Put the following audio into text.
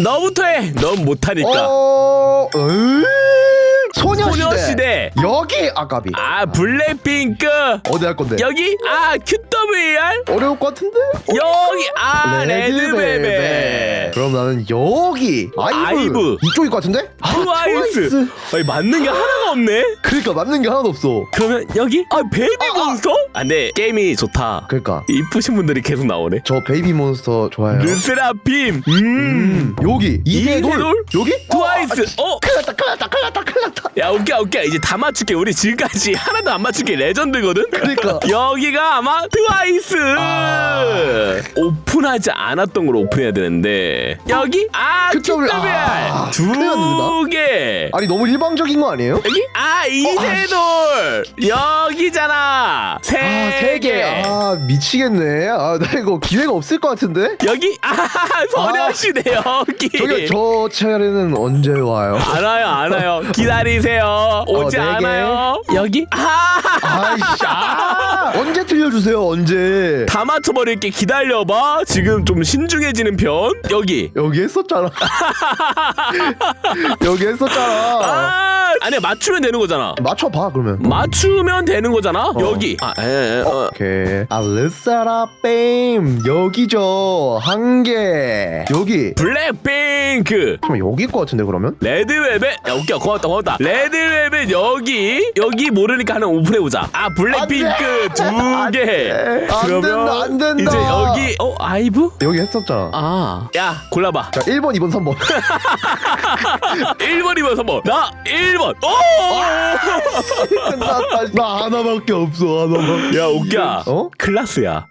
너부터 해. 넌 못하니까. 어, 으, 소녀시대. 소녀시대. 여기 아까비. 아 블랙핑크. 어디 할 건데? 여기 아 QWR. 어려울 것 같은데? 여기 아 레드벨벳. 레드벨벳. 그럼 나는 여기 아이브. 아이브. 이쪽일 것 같은데? 아, 트와이스. 아니 맞는 게 하나가 없네. 그러니까 맞는 게 하나도 없어. 그러면 여기 아 베이비 몬스터? 아 근데 게임이 좋다. 그러니까 이쁘신 분들이 계속 나오네. 저 베이비 몬스터 좋아해요. 르세라핌. 음. 음, 여기 이세돌. 이세돌? 여기? 트와이스. 어. 났다, 큰일 났다, 큰일 났다, 큰일 났다. 야 오케이 오케이 이제 다 맞출게. 우리 지금까지 하나도 안 맞출게 레전드거든. 그러니까. 여기가 아마 트와이스. 아. 오픈하지 않았던 걸 오픈해야 되는데 여기 아. QWR 아, 큰일 났는데, 두 개. 아니 너무 일방적인 거 아니에요? 여기 아 이세돌 여기잖아 아, 세 개. 세개 아, 미치겠네. 아, 나 이거 기회가 없을 것 같은데? 여기 아 소녀시대 여기 저기 저 차례는 언제 와요? 안 와요 안 와요 기다리세요 오지 네 개. 않아요 여기 아다 아이씨, 아! 언제 틀려주세요, 언제? 맞춰버릴게 기다려봐 지금 좀 신중해지는 편 여기 여기 했었잖아. 여기 했었잖아. 아 아니야 맞추면 되는 거잖아 맞춰봐, 그러면. 맞추면 되는 거잖아 어. 여기 아 에, 에, 어. 오케이. 아, 르사라 뱀. 여기죠. 한 개. 여기. 블랙핑크 잠깐 여기일 것 같은데, 그러면? 레드벨벳 야 오케이 고맙다 고맙다 레드벨벳 여기 여기 모르니까 하나 오픈해보자 아 블랙핑크 안 두개 돼. 안 된다, 안 된다. 이제 여기 어 아이브? 여기 했었잖아. 아 야 골라봐 자, 1번, 2번, 3번. 1번 2번 3번 나 1번 끝났다. 나 하나밖에 없어, 하나만. 오야 오키야 어? 클라스야